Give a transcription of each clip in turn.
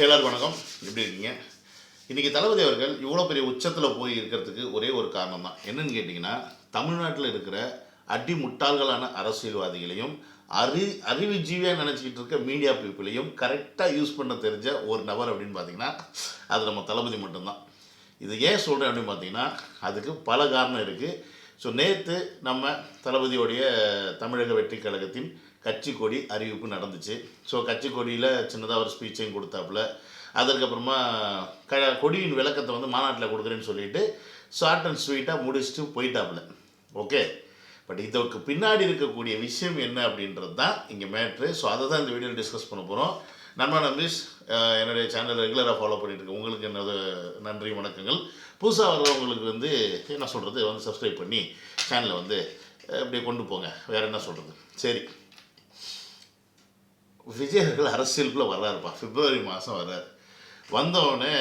எல்லாருக்கும் வணக்கம். எப்படி இருக்கீங்க? இன்றைக்கி தளபதி அவர்கள் இவ்வளோ பெரிய உச்சத்தில் போய் இருக்கிறதுக்கு ஒரே ஒரு காரணம் தான் என்னன்னு கேட்டிங்கன்னா தமிழ்நாட்டில் இருக்கிற அடி முட்டாள்களான அரசியல்வாதிகளையும் அறி அறிவுஜீவியாக நினச்சிக்கிட்டு இருக்க மீடியா பீப்புளையும் கரெக்டாக யூஸ் பண்ண தெரிஞ்ச ஒரு நபர் அப்படின்னு பார்த்தீங்கன்னா அது நம்ம தளபதி மட்டும்தான். இது ஏன் சொல்கிறேன் அப்படின்னு பார்த்தீங்கன்னா அதுக்கு பல காரணம் இருக்குது ஸோ நேற்று நம்ம தளபதியோடைய தமிழக வெற்றி கழகத்தின் கட்சி கொடி அறிவிப்பு நடந்துச்சு. ஸோ கட்சி கொடியில் சின்னதாக ஒரு ஸ்பீச்சையும் கொடுத்தாப்புல. அதற்கப்புறமா க கொடியின் விளக்கத்தை வந்து மாநாட்டில் கொடுக்குறேன்னு சொல்லிட்டு ஷார்ட் அண்ட் ஸ்வீட்டாக முடிச்சுட்டு போயிட்டாப்புல. ஓகே பட் இதற்கு பின்னாடி இருக்கக்கூடிய விஷயம் என்ன அப்படின்றது தான் இங்கே மேட்ரு ஸோ அதை தான் இந்த வீடியோவில் டிஸ்கஸ் பண்ண போகிறோம் நம்ம நம்பிஸ் என்னுடைய சேனல் ரெகுலராக ஃபாலோ பண்ணிட்டு உங்களுக்கு என்னது நன்றி வணக்கங்கள். புதுசாக வர்றவங்களுக்கு வந்து என்ன சொல்கிறது வந்து சப்ஸ்கிரைப் பண்ணி சேனலை வந்து அப்படியே கொண்டு போங்க. வேறு என்ன சொல்கிறது சரி. விஜயர்கள் அரசியலுக்குள்ளே வர்றாருப்பா. பிப்ரவரி மாதம் வர்றாரு. வந்தவுடனே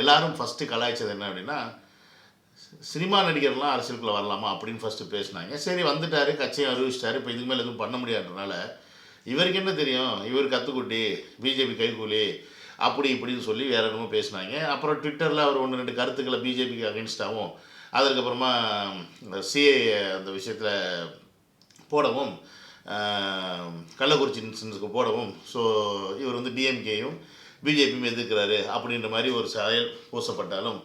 எல்லாரும் ஃபஸ்ட்டு கலாய்ச்சது என்ன அப்படின்னா சினிமா நடிகர்லாம் அரசியலுக்குள்ளே வரலாமா அப்படின்னு ஃபஸ்ட்டு பேசினாங்க. சரி வந்துட்டார் கட்சியும் அறிவிச்சிட்டாரு இப்போ இதுக்கு மேலே எதுவும் பண்ண முடியாதுனால இவருக்கு என்ன தெரியும்? இவர் கத்துக்குட்டி பிஜேபி கைகூலி அப்படி இப்படின்னு சொல்லி வேற என்னமோ பேசினாங்க. அப்புறம் ட்விட்டரில் அவர் ஒன்று ரெண்டு கருத்துக்களை பிஜேபிக்கு அகேன்ஸ்டாகவும் அதுக்கப்புறமா சிஏ அந்த விஷயத்தில் போடவும் கள்ளக்குறிச்சி இன்சன்ஸுக்கு போடவும். ஸோ இவர் வந்து டிஎம்கேயும் பிஜேபியும் எதிர்க்கிறாரு அப்படின்ற மாதிரி ஒரு செயல் பூசப்பட்டாலும்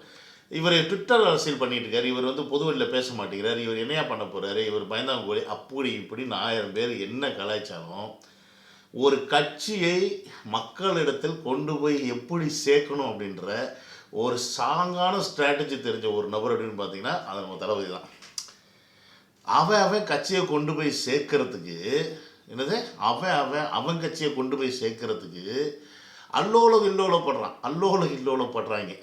இவர் ட்விட்டர் அரசியல் பண்ணிட்டு இருக்காரு. இவர் வந்து பொதுவெளியில் பேச மாட்டேங்கிறார். இவர் என்னையா பண்ண போகிறாரு இவர் பயந்தாங்கோலி அப்படி இப்படின்னு ஆயிரம் பேர் என்ன கலாய்ச்சாலும் ஒரு கட்சியை மக்களிடத்தில் கொண்டு போய் எப்படி சேர்க்கணும் அப்படின்ற ஒரு சாங்கான ஸ்ட்ராட்டஜி தெரிஞ்ச ஒரு நபர் அப்படின்னு பார்த்தீங்கன்னா அது நம்ம தளபதி தான். அவன் அவன் கட்சியை கொண்டு போய் சேர்க்கறதுக்கு என்னது? அவன் அவன் அவன் கட்சியை கொண்டு போய் சேர்க்கறதுக்கு அல்லோலம் இல்லோலப்படுறான் அல்லோலம் இல்லோலப்படுறாங்க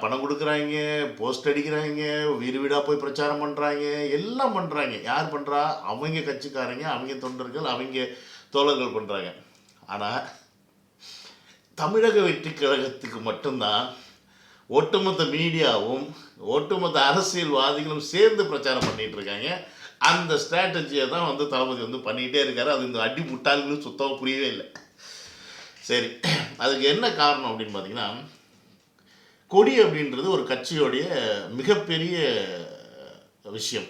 பணம் கொடுக்குறாங்க போஸ்ட் அடிக்கிறாங்க வீடு வீடாக போய் பிரச்சாரம் பண்ணுறாங்க எல்லாம் பண்ணுறாங்க யார் பண்ணுறா அவங்க கட்சிக்காரங்க அவங்க தொண்டர்கள் அவங்க தோழர்கள் பண்ணுறாங்க ஆனால் தமிழக வெற்றி கழகத்துக்கு மட்டும்தான் ஒட்டுமொத்த மீடியாவும் ஒட்டுமொத்த அரசியல்வாதிகளும் சேர்ந்து பிரச்சாரம் பண்ணிட்டு இருக்காங்க. அந்த ஸ்ட்ராட்டஜியை தான் வந்து தளபதி வந்து பண்ணிகிட்டே இருக்காரு. அது இந்த அடி முட்டாள்களும் சுத்தமாக புரியவே இல்லை. சரி அதுக்கு என்ன காரணம் அப்படின்னு பார்த்தீங்கன்னா கொடி அப்படின்றது ஒரு கட்சியோடைய மிகப்பெரிய விஷயம்.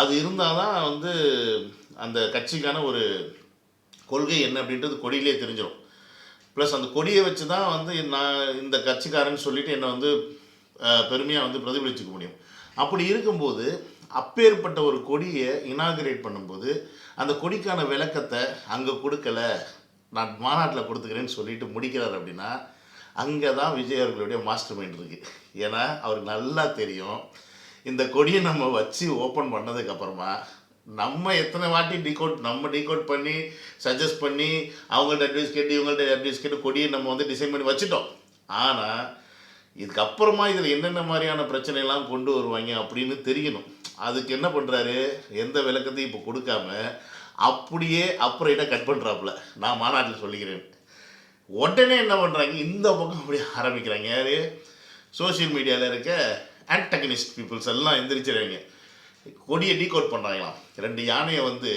அது இருந்தால் தான் வந்து அந்த கட்சிக்கான ஒரு கொள்கை என்ன அப்படின்றது கொடியிலே தெரிஞ்சிடும் ப்ளஸ் அந்த கொடியை வச்சு தான் வந்து நான் இந்த கட்சிக்காரன்னு சொல்லிட்டு என்னை வந்து பெருமையாக வந்து பிரதிபலிச்சுக்க முடியும். அப்படி இருக்கும்போது அப்பேற்பட்ட ஒரு கொடியை இனாகிரேட் பண்ணும்போது அந்த கொடிக்கான விளக்கத்தை அங்கே கொடுக்கல நான் மாநாட்டில் கொடுத்துக்கிறேன்னு சொல்லிட்டு முடிக்கிறார் அப்படின்னா அங்கே தான் விஜய் அவர்களுடைய மாஸ்டர் மைண்ட் இருக்குது ஏன்னா அவருக்கு நல்லா தெரியும். இந்த கொடியை நம்ம வச்சு ஓப்பன் பண்ணதுக்கப்புறமா நம்ம எத்தனை வாட்டி டிகோட் நம்ம டிகோட் பண்ணி சஜஸ்ட் பண்ணி அவங்கள்ட்ட அட்வைஸ் கேட்டு இவங்கள்ட்ட அட்வைஸ் கேட்டு கொடியை நம்ம வந்து டிசைன் பண்ணி வச்சுட்டோம். ஆனால் இதுக்கப்புறமா இதில் என்னென்ன மாதிரியான பிரச்சனைலாம் கொண்டு வருவாங்க அப்படின்னு தெரியணும். அதுக்கு என்ன பண்ணுறாரு எந்த விளக்கத்தையும் இப்போ கொடுக்காம அப்படியே அப்புறம் கட் பண்ணுறாப்புல நான் மாநாட்டில் சொல்லிக்கிறேன் உடனே என்ன பண்ணுறாங்க இந்த பக்கம் அப்படியே ஆரம்பிக்கிறாங்க. யார்? சோஷியல் மீடியாவில் இருக்க ஆன்டகனிஸ்ட் பீப்புள்ஸ் எல்லாம் எந்திரிச்சிடுறாங்க கொடியை டீகோட் பண்ணுறாங்களாம் ரெண்டு யானையை வந்து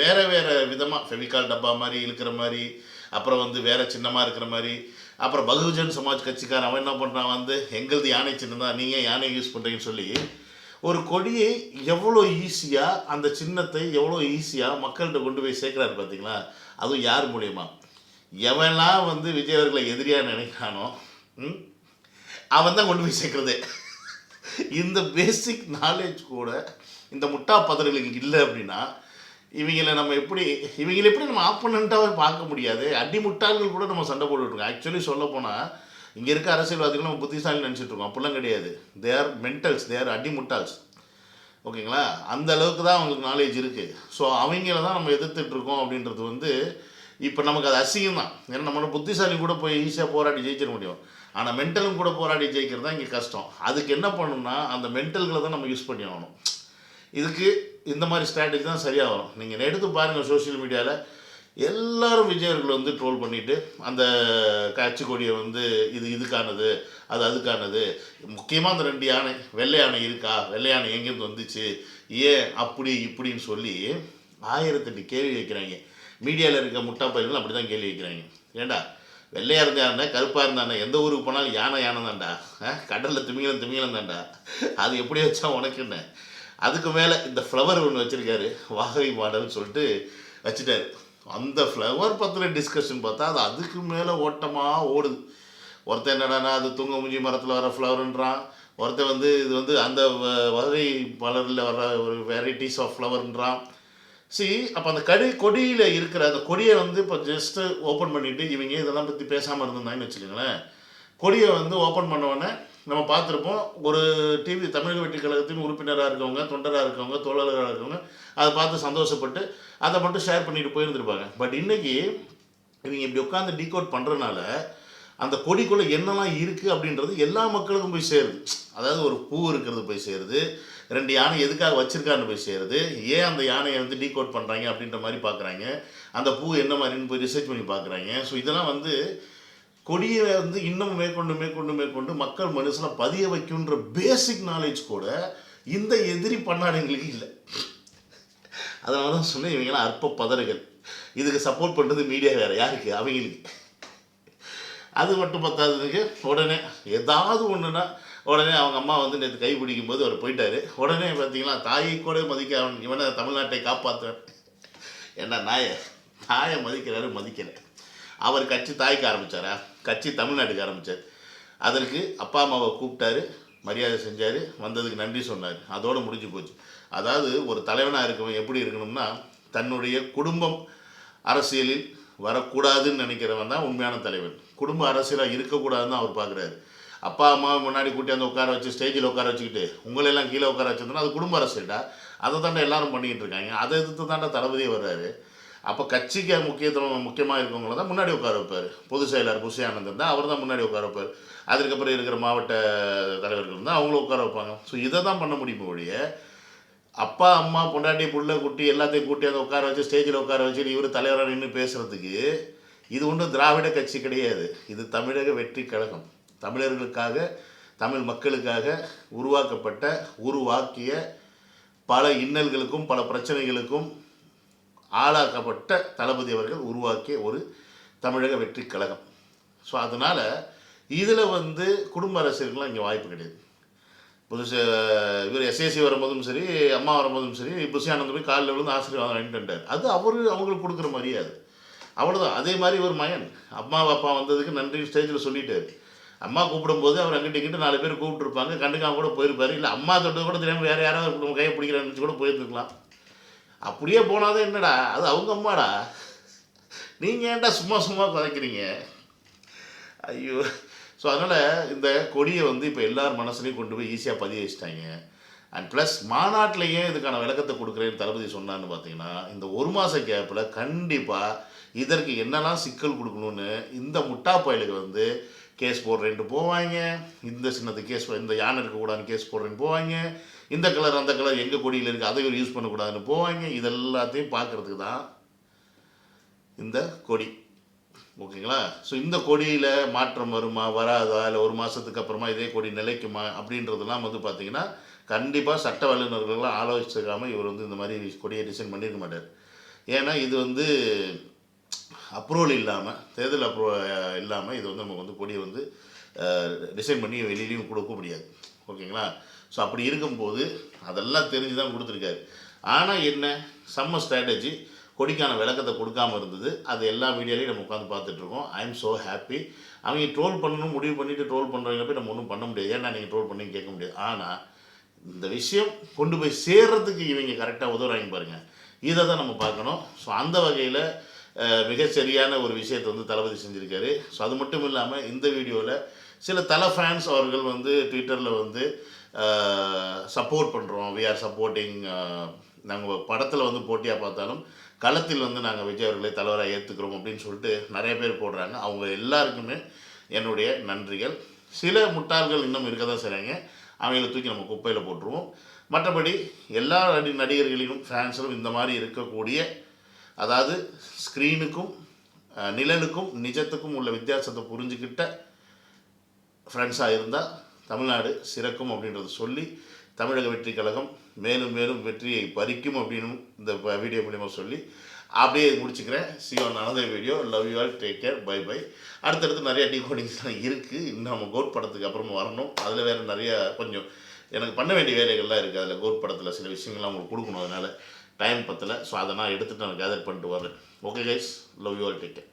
வேறு வேறு விதமாக ஃபெவிகால் டப்பா மாதிரி இழுக்கிற மாதிரி அப்புறம் வந்து வேறு சின்னமாக இருக்கிற மாதிரி அப்புறம் பகுஜன் சமாஜ் கட்சிக்காரன் அவன் என்ன பண்ணுறான் வந்து எங்களது யானை சின்னம் நீங்கள் யானையை யூஸ் பண்ணுறீங்கன்னு சொல்லி ஒரு கொடியை எவ்வளோ ஈஸியாக அந்த சின்னத்தை எவ்வளோ ஈஸியாக மக்கள்கிட்ட கொண்டு போய் சேர்க்குறாரு பார்த்தீங்களா அதுவும் யார் மூலியமா? எவன்லாம் வந்து விஜய் அவர்களை எதிரியாக நினைக்கிறானோ அவன் தான் கொண்டு போய் சேர்க்குறதே. இந்த பேசிக் நாலேஜ் கூட இந்த முட்டா பதர்களுக்கு இல்லை அப்படின்னா இவங்களை நம்ம எப்படி இவங்களை எப்படி நம்ம ஆப்பனண்ட்டாகவே பார்க்க முடியாது? அடி முட்டாள்கள் கூட நம்ம சண்டை போட்டுருக்கோம் ஆக்சுவலி சொல்ல போனால் இங்கே இருக்க அரசியல்வாதிகள் நம்ம புத்திசாலி நினச்சிட்டு இருக்கோம். அப்படிலாம் கிடையாது. They are mentals they are அடி ஓகேங்களா? அந்த அளவுக்கு தான் அவங்களுக்கு நாலேஜ் இருக்குது ஸோ அவங்கள தான் நம்ம எதிர்த்துட்ருக்கோம் அப்படின்றது வந்து இப்போ நமக்கு அது அசிங்கம் தான் ஏன்னா நம்மளோட புத்திசாலி கூட போய் ஈஸியாக போராடி ஜெயிச்சிட முடியும். ஆனால் மென்டலும் கூட போராடி ஜெயிக்கிறது தான் இங்கே கஷ்டம். அதுக்கு என்ன பண்ணணும்னா அந்த மென்டல்களை தான் நம்ம யூஸ் பண்ணி ஆகணும். இதுக்கு இந்த மாதிரி ஸ்ட்ராட்டஜி தான் சரியாக வரும். நீங்கள் எடுத்து பாருங்கள் சோஷியல் மீடியாவில் எல்லாரும் விஜயர்கள் வந்து ட்ரோல் பண்ணிட்டு அந்த காட்சி கொடியை வந்து இது இதுக்கானது அது அதுக்கானது. முக்கியமாக அந்த ரெண்டு யானை வெள்ளை யானை இருக்கா? வெள்ளை யானை எங்கேருந்து வந்துச்சு? ஏன் அப்படி இப்படின்னு சொல்லி ஆயிரத்தெட்டு கேள்வி வைக்கிறாங்க. மீடியாவில் இருக்க முட்டா பயிர்கள் அப்படி தான் கேள்வி வைக்கிறாங்க. ஏண்டா? வெள்ளையாக இருந்தானே கருப்பாக இருந்தானே எந்த ஊருக்கு போனாலும் யானை யானை தான்டா கடலில் திமிங்கலம் திமிங்கலம் தான்டா அது எப்படி வச்சா உனக்கு என்ன? அதுக்கு மேலே இந்த ஃப்ளவர் ஒன்று வச்சுருக்காரு வாகை மாடல்னு சொல்லிட்டு வச்சுட்டாரு. அந்த ஃப்ளவர் பற்றின டிஸ்கஷன் பார்த்தா அது அதுக்கு மேலே ஓட்டமாக ஓடுது. ஒருத்தன் என்னடானா அது தூங்கமுஞ்சி மரத்தில் வர ஃப்ளவருன்றான் ஒருத்தன் வந்து இது வந்து அந்த வ- வகை மலரில் வர ஒரு வெரைட்டிஸ் ஆஃப் ஃப்ளவர்ன்றான் சி அப்போ அந்த கடி கொடியில் இருக்கிற அந்த கொடியை வந்து இப்போ ஜஸ்ட்டு ஓப்பன் பண்ணிவிட்டு இவங்க இதெல்லாம் பற்றி பேசாமல் இருந்திருந்தாங்கன்னு வச்சுக்கோங்களேன். கொடியை வந்து ஓப்பன் பண்ண நம்ம பார்த்துருப்போம் ஒரு டிவி தமிழக வெற்றி கழகத்தின் உறுப்பினராக இருக்கவங்க தொண்டராக இருக்கவங்க தோழர்களாக இருக்கவங்க அதை பார்த்து சந்தோஷப்பட்டு அதை மட்டும் ஷேர் பண்ணிட்டு போயிருந்திருப்பாங்க. பட் இன்னைக்கு இவங்க இப்படி உட்காந்து டீகோட் பண்ணுறனால அந்த கொடிக்குள்ளே என்னெல்லாம் இருக்குது அப்படின்றது எல்லா மக்களுக்கும் போய் சேருது. அதாவது ஒரு பூ இருக்கிறது போய் சேருது. ரெண்டு யானை எதுக்காக வச்சிருக்கான்னு போய் சேருது. ஏன் அந்த யானையை வந்து டீகோட் பண்ணுறாங்க அப்படின்ற மாதிரி பார்க்குறாங்க அந்த பூ என்ன மாதிரின்னு போய் ரிசர்ச் பண்ணி பார்க்குறாங்க ஸோ இதெல்லாம் வந்து கொடியை வந்து இன்னும் மேற்கொண்டு மேற்கொண்டு மேற்கொண்டு மக்கள் மனசில் பதிய வைக்குன்ற பேசிக் நாலேஜ் கூட இந்த எதிரி பண்ணாடுங்களுக்கு இல்லை. அதனால தான் சொன்னேன் இவங்கெல்லாம் அற்ப பதறுகள். இதுக்கு சப்போர்ட் பண்ணுறது மீடியா வேறு யாருக்கு? அவங்களுக்கு. அது மட்டும் பத்தாததுக்கு உடனே ஏதாவது ஒன்றுனா உடனே அவங்க அம்மா வந்து நேற்று கை பிடிக்கும் போது அவர் போயிட்டாரு. உடனே பார்த்தீங்களா தாயை கூட மதிக்க அவன் இவனை தமிழ்நாட்டை காப்பாற்றுவேன் என்ன நாய? தாயை மதிக்கிறாரு மதிக்கல. அவர் கட்சி தாய்க்கு ஆரம்பிச்சாரா? கட்சி தமிழ்நாட்டுக்கு ஆரம்பிச்சார். அதற்கு அப்பா அம்மாவை கூப்பிட்டாரு மரியாதை செஞ்சார் வந்ததுக்கு நன்றி சொன்னார். அதோடு முடிஞ்சு போச்சு. அதாவது ஒரு தலைவனாக இருக்கவன் எப்படி இருக்கணும்னா தன்னுடைய குடும்பம் அரசியலில் வரக்கூடாதுன்னு நினைக்கிறவன் தான் உண்மையான தலைவன். குடும்ப அரசியலாக இருக்கக்கூடாதுன்னு அவர் பார்க்குறாரு அப்பா அம்மா முன்னாடி கூட்டி வந்து உட்கார வச்சு ஸ்டேஜில் உட்கார வச்சுக்கிட்டு உங்களெல்லாம் கீழே உட்கார வச்சுருந்தோன்னா அது குடும்ப அரசியல்டா. அதை தாண்டா எல்லாரும் பண்ணிக்கிட்டு இருக்காங்க. அதை எதிர்த்து தாண்டா தளபதியே வர்றாரு. அப்போ கட்சிக்கு முக்கியத்துவம் முக்கியமாக இருக்கவங்கள தான் முன்னாடி உட்கார வைப்பார். பொதுச் செயலாளர் புஷி ஆனந்தன் தான் அவர் தான் முன்னாடி உட்கார வைப்பார். அதுக்கப்புறம் இருக்கிற மாவட்ட தலைவர்கள் தான் அவங்களும் உட்கார வைப்பாங்க. ஸோ இதை தான் பண்ண முடியும் ஒழிய அப்பா அம்மா பொண்டாட்டி புள்ள குட்டி எல்லாத்தையும் கூட்டி அதை உட்கார வச்சு ஸ்டேஜில் உட்கார வச்சு இவர் தலைவராக நின்று பேசுகிறதுக்கு இது ஒன்றும் திராவிட கட்சி கிடையாது. இது தமிழக வெற்றி கழகம். தமிழர்களுக்காக தமிழ் மக்களுக்காக உருவாக்கப்பட்ட உருவாக்கிய பல இன்னல்களுக்கும் பல பிரச்சனைகளுக்கும் ஆளாக்கப்பட்ட தளபதி அவர்கள் உருவாக்கிய ஒரு தமிழக வெற்றி கழகம். ஸோ அதனால் இதில் வந்து குடும்ப அரசியலுக்குலாம் இங்கே வாய்ப்பு கிடையாது. புதுசு இவர் எஸ்எஸ்சி வரும்போதும் சரி அம்மா வரும்போதும் சரி புஷி போய் காலில் விழுந்து ஆசிரியர் வாங்கிட்டு அது அவர் அவங்களுக்கு கொடுக்குற மரியாதை. அவ்வளோதான் அதே மாதிரி ஒரு மகன் அம்மா அப்பா வந்ததுக்கு நன்றி ஸ்டேஜில் சொல்லிட்டாரு. அம்மா கூப்பிடும்போது அவர் அங்கிட்ட இங்கிட்டு நாலு பேர் கூப்பிட்டுருப்பாங்க. கண்டுக்காம கூட போயிருப்பாரு. இல்லை அம்மா தொட்டது கூட தெரியாமல் வேறு யாராவது நம்ம கையை பிடிக்கிறான்னு நினச்சி கூட போயிருந்துருக்கலாம். அப்படியே போனாதான் என்னடா அது அவங்க அம்மாடா. நீங்கள் ஏன்டா சும்மா சும்மா குறைக்கிறீங்க ஐயோ. ஸோ அதனால் இந்த கொடியை வந்து இப்போ எல்லார் மனசுலையும் கொண்டு போய் ஈஸியாக பதிய வச்சிட்டாங்க. அண்ட் ப்ளஸ் மாநாட்டிலேயே இதுக்கான விளக்கத்தை கொடுக்குறேன்னு தளபதி சொன்னான்னு பார்த்தீங்கன்னா இந்த ஒரு மாத கேப்பில் கண்டிப்பாக இதற்கு என்னெல்லாம் சிக்கல் கொடுக்கணும்னு இந்த முட்டா பயலுக்கு வந்து கேஸ் போடுறேன்ட்டு போவாங்க. இந்த சின்னது கேஸ் இந்த யானை இருக்கக்கூடாதுன்னு கேஸ் போடுறேன்னு போவாங்க. இந்த கலர் அந்த கலர் எங்கள் கொடியில் இருக்குது அதை இவர் யூஸ் பண்ணக்கூடாதுன்னு போவாங்க. இது எல்லாத்தையும் பார்க்குறதுக்கு தான் இந்த கொடி. ஓகேங்களா? ஸோ இந்த கொடியில் மாற்றம் வருமா வராதா இல்லை ஒரு மாதத்துக்கு அப்புறமா இதே கொடி நிலைக்குமா அப்படின்றதெல்லாம் வந்து பார்த்தீங்கன்னா கண்டிப்பாக சட்ட வல்லுநர்கள்லாம் ஆலோசிச்சிருக்காமல் இவர் வந்து இந்த மாதிரி கொடியை டிசைன் பண்ணியிருக்க மாட்டார். ஏன்னா இது வந்து அப்ரூவல் இல்லாமல் தேர்தல் அப்ரூவல் இல்லாமல் இது வந்து நமக்கு வந்து கொடியை வந்து டிசைன் பண்ணி வெளியிலையும் கொடுக்க முடியாது. ஓகேங்களா? ஸோ அப்படி இருக்கும்போது அதெல்லாம் தெரிஞ்சு தான் கொடுத்துருக்காரு. ஆனால் என்ன? செம்ம ஸ்ட்ராட்டஜி கொடிக்கான விளக்கத்தை கொடுக்காம இருந்தது. அது எல்லா மீடியாலையும் நம்ம உட்காந்து பார்த்துட்ருக்கோம் ஐ எம் ஸோ ஹாப்பி அவங்க ட்ரோல் பண்ணணும் முடிவு பண்ணிவிட்டு ட்ரோல் பண்ணுறவங்க போய் நம்ம ஒன்றும் பண்ண முடியாது. ஏன்னா நீங்கள் ட்ரோல் பண்ணி கேட்க முடியாது. ஆனால் இந்த விஷயம் கொண்டு போய் சேர்றதுக்கு இவங்க கரெக்டாக உதவுறாங்க பாருங்கள் இதை தான் நம்ம பார்க்கணும். ஸோ அந்த வகையில் மிக சரியான ஒரு விஷயத்தை வந்து தளபதி செஞ்சுருக்காரு. ஸோ அது மட்டும் இல்லாமல் இந்த வீடியோவில் சில தலை ஃபேன்ஸ் அவர்கள் வந்து ட்விட்டரில் வந்து சப்போர்ட் பண்ணுறோம் வி ஆர் சப்போர்ட்டிங் நாங்கள் படத்தில் வந்து போட்டியாக பார்த்தாலும் களத்தில் வந்து நாங்கள் விஜய் அவர்களை தலைவராக ஏற்றுக்கிறோம் அப்படின்னு சொல்லிட்டு நிறைய பேர் போடுறாங்க. அவங்க எல்லாருக்குமே என்னுடைய நன்றிகள். சில முட்டாள்கள் இன்னும் இருக்க தான் செய்கிறாங்க அவங்கள தூக்கி நம்ம குப்பையில் போட்டுருவோம். மற்றபடி எல்லா நடி நடிகர்களிலும் ஃபேன்ஸும் இந்த மாதிரி இருக்கக்கூடிய அதாவது ஸ்க்ரீனுக்கும் நிழலுக்கும் நிஜத்துக்கும் உள்ள வித்தியாசத்தை புரிஞ்சுக்கிட்ட ஃப்ரெண்ட்ஸாக இருந்தால் தமிழ்நாடு சிறக்கும் அப்படின்றத சொல்லி தமிழக வெற்றி கழகம் மேலும் மேலும் வெற்றியை பறிக்கும் அப்படின்னு இந்த வீடியோ மூலிமா சொல்லி அப்படியே முடிச்சுக்கிறேன். See in another video love you all take care bye bye அடுத்தடுத்து நிறைய டீ கோடிங்ஸ்லாம் இருக்குது இன்னும் நம்ம கோட் படத்துக்கு அப்புறமா வரணும். அதில் வேறு நிறைய கொஞ்சம் எனக்கு பண்ண வேண்டிய வேலைகள்லாம் இருக்குது அதில் கோட் படத்தில் சில விஷயங்கள்லாம் உங்களுக்கு கொடுக்கணும். அதனால் டைம் பத்தலை ஸோ அதை நான் எடுத்துகிட்டு நான் கேதர் பண்ணிட்டு வரேன். Okay guys love you all take care